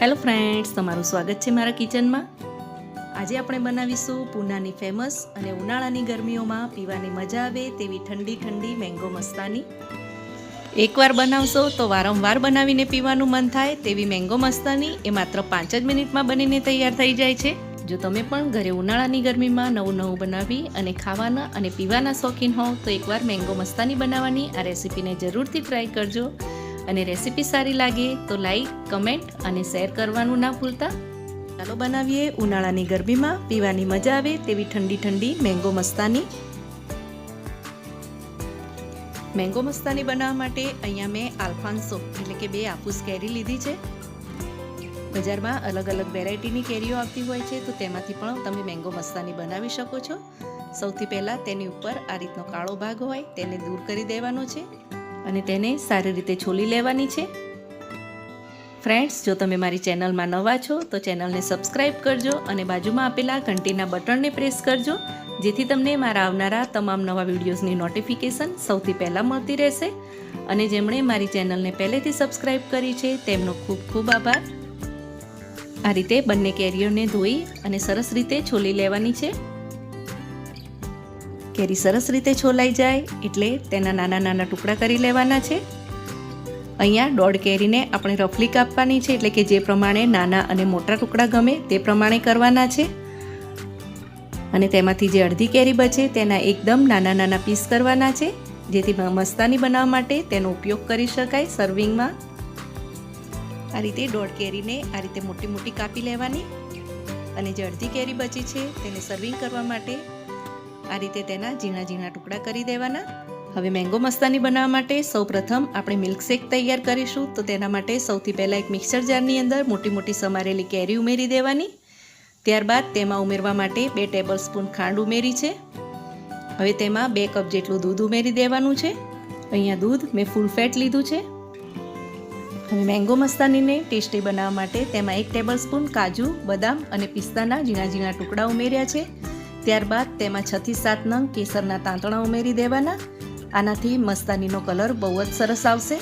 Hello friends, તમારું સ્વાગત છે મારા કિચનમાં. આજે આપણે બનાવીશું પૂનાની ફેમસ અને ઉનાળાની ગરમીઓમાં પીવાની મજા આવે તેવી ઠંડી ઠંડી મેંગો મસ્તાની. એકવાર બનાવશો તો વારંવાર બનાવીને પીવાનું મન થાય તેવી મેંગો મસ્તાની એ માત્ર પાંચ જ મિનિટમાં બનીને તૈયાર થઈ જાય છે. જો તમે પણ ઘરે ઉનાળાની ગરમીમાં નવું નવું બનાવી અને ખાવાના અને પીવાના શોખીન હોવ તો એકવાર મેંગો મસ્તાની બનાવવાની આ રેસીપીને જરૂરથી ટ્રાય કરજો. અને રેસીપી સારી લાગે તો લાઈક, કમેન્ટ અને શેર કરવાનું ના ભૂલતા. ચાલો બનાવીએ ઉનાળાની ગરમીમાં પીવાની મજા આવે તેવી ઠંડી ઠંડી મેંગો મસ્તાની. મેંગો મસ્તાની બનાવવા માટે અહીંયા મેં આલ્ફાન્સો એટલે કે બે આફૂસ કેરી લીધી છે. બજારમાં અલગ અલગ વેરાયટીની કેરીઓ આવતી હોય છે, તો તેમાંથી પણ તમે મેંગો મસ્તાની બનાવી શકો છો. સૌથી પહેલાં તેની ઉપર આ રીતનો કાળો ભાગ હોય તેને દૂર કરી દેવાનો છે. અને તેને સારી રીતે છોલી લેવાની છે. ફ્રેન્ડ્સ જો તમે મારી ચેનલમાં નવા છો, તો ચેનલને સબસ્ક્રાઈબ કરજો અને બાજુમાં આપેલા ઘંટીના બટનને પ્રેસ કરજો, જેથી તમને મારા આવનારા તમામ નવા વિડીયોઝની નોટિફિકેશન સૌથી પહેલાં મળતી રહેશે. અને જેમણે મારી ચેનલને પહેલેથી સબસ્ક્રાઈબ કરી છે, તેમનો ખૂબ ખૂબ આભાર. આ રીતે બંને કેરીઓને ધોઈ અને સરસ રીતે છોલી લેવાની છે. કેરી સરસ રીતે છોલાઈ જાય એટલે તેના નાના નાના ટુકડા કરી લેવાના છે. અહીંયા દોઢ કેરીને આપણે રફલી કાપવાની છે એટલે કે જે પ્રમાણે નાના અને મોટા ટુકડા ગમે તે પ્રમાણે કરવાના છે. અને તેમાંથી જે અડધી કેરી બચે તેના એકદમ નાના નાના પીસ કરવાના છે. જેથી મસ્તાની બનાવવા માટે તેનો ઉપયોગ કરી શકાય સર્વિંગમાં. આ રીતે દોઢ કેરીને આ રીતે મોટી મોટી કાપી લેવાની. અને જે અડધી કેરી બચી છે તેને સર્વિંગ કરવા માટે આ રીતે તેના ઝીણા ઝીણા ટુકડા કરી દેવાના. હવે મેંગો મસ્તાની બનાવવા માટે સૌપ્રથમ આપણે મિલ્કશેક તૈયાર કરીશું. તો તેના માટે સૌથી પહેલાં એક મિક્સર જારની અંદર મોટી મોટી સમારેલી કેરી ઉમેરી દેવાની. ત્યારબાદ તેમાં ઉમેરવા માટે બે ટેબલ સ્પૂન ખાંડ ઉમેરી છે. હવે તેમાં બે કપ જેટલું દૂધ ઉમેરી દેવાનું છે. અહીંયા દૂધ મેં ફૂલ ફેટ લીધું છે. હવે મેંગો મસ્તાનીને ટેસ્ટી બનાવવા માટે તેમાં એક ટેબલ સ્પૂન કાજુ, બદામ અને પિસ્તાના ઝીણા ઝીણા ટુકડા ઉમેર્યા છે. ત્યારબાદ તેમાં છથી સાત નંગ કેસરના તાંતણા ઉમેરી દેવાના. આનાથી મસ્તાનીનો કલર બહુ જ સરસ આવશે.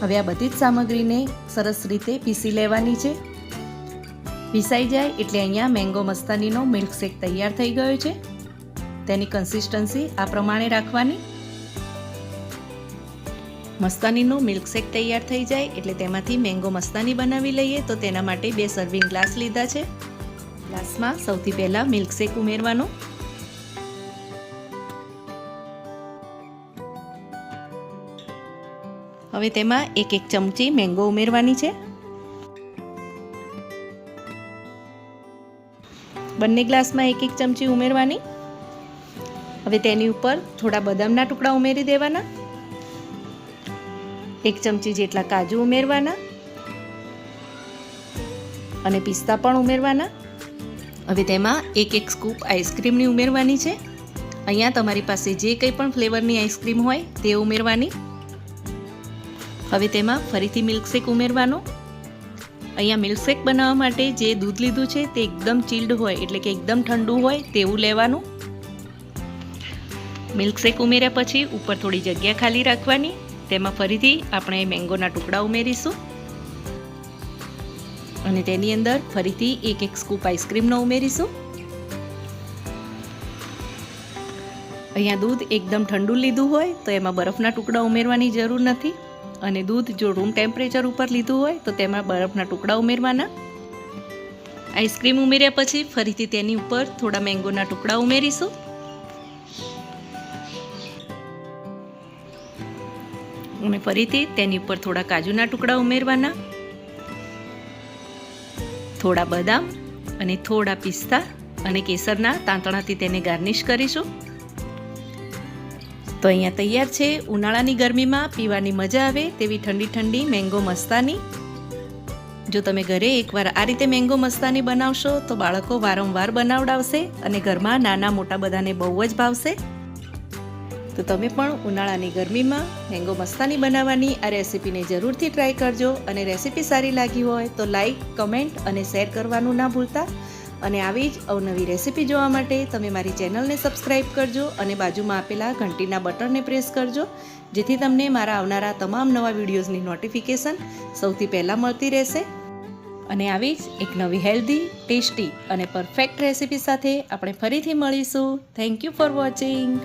હવે આ બધી જ સામગ્રીને સરસ રીતે પીસી લેવાની છે. પીસાઈ જાય એટલે અહીંયા મેંગો મસ્તાનીનો મિલ્કશેક તૈયાર થઈ ગયો છે. તેની કન્સિસ્ટન્સી આ પ્રમાણે રાખવાની. મસ્તાનીનો મિલ્કશેક તૈયાર થઈ જાય એટલે તેમાંથી મેંગો મસ્તાની બનાવી લઈએ તો તેના માટે બે સર્વિંગ ગ્લાસ લીધા છે. ગ્લાસમાં સૌથી પહેલાં મિલ્કશેક ઉમેરવાનો. હવે તેમાં એક એક ચમચી મેંગો ઉમેરવાની છે. બંને ગ્લાસમાં એક એક ચમચી ઉમેરવાની. હવે તેની ઉપર થોડા બદામના ટુકડા ઉમેરી દેવાના. એક ચમચી જેટલા કાજુ ઉમેરવાના. અને પિસ્તા પણ ઉમેરવાના. હવે તેમાં એક એક સ્કૂપ આઈસ્ક્રીમની ઉમેરવાની છે. અહીંયા તમારી પાસે જે કંઈ પણ ફ્લેવરની આઈસ્ક્રીમ હોય તે ઉમેરવાની. હવે તેમાં ફરીથી મિલ્કશેક ઉમેરવાનો. અહીંયા મિલ્કશેક બનાવવા માટે જે દૂધ લીધું છે તે એકદમ ચિલ્ડ હોય, એટલે કે એકદમ ઠંડુ હોય તેવું લેવાનું. મિલ્કશેક ઉમેર્યા પછી ઉપર થોડી જગ્યા ખાલી રાખવાની. તેમાં ફરીથી આપણે મેંગોના ટુકડા ઉમેરીશું. અને તેની અંદર ફરીથી એક એક સ્કૂપ આઈસ્ક્રીમનો ઉમેરીશું. અહીંયા દૂધ એકદમ ઠંડુ લીધું હોય તો એમાં બરફના ટુકડા ઉમેરવાની જરૂર નથી. અને દૂધ જો રૂમ ટેમ્પરેચર ઉપર લીધું હોય તો તેમાં બરફના ટુકડા ઉમેરવાના. આઈસ્ક્રીમ ઉમેર્યા પછી ફરીથી તેની ઉપર થોડા મેંગોના ટુકડા ઉમેરીશું. અને ફરીથી તેની ઉપર થોડા કાજુના ટુકડા ઉમેરવાના. થોડા બદામ અને થોડા પિસ્તા અને કેસરના તાંતણાથી તેને ગાર્નિશ કરીશું. તો અહીંયા તૈયાર છે ઉનાળાની ગરમીમાં પીવાની મજા આવે તેવી ઠંડી ઠંડી મેંગો મસ્તાની. જો તમે ઘરે એકવાર આ રીતે મેંગો મસ્તાની બનાવશો તો બાળકો વારંવાર બનાવડાવશે અને ઘરમાં નાના મોટા બધાને બહુ જ ભાવશે. તો તમે પણ ઉનાળાની ગરમીમાં મેંગો મસ્તાની બનાવવાની આ રેસીપીને જરૂરથી ટ્રાય કરજો અને રેસીપી સારી લાગી હોય તો લાઈક કમેન્ટ અને શેર કરવાનું ના ભૂલતા. અને આવી જ અવનવી રેસીપી જોવા માટે તમે મારી ચેનલને સબસ્ક્રાઈબ કરજો અને બાજુમાં આપેલા ઘંટીના બટનને પ્રેસ કરજો, જેથી તમને મારા આવનારા તમામ નવા વિડીયોઝની નોટિફિકેશન સૌથી પહેલાં મળતી રહેશે. અને આવી જ એક નવી હેલ્ધી ટેસ્ટી અને પરફેક્ટ રેસિપી સાથે આપણે ફરીથી મળીશું. Thank you for watching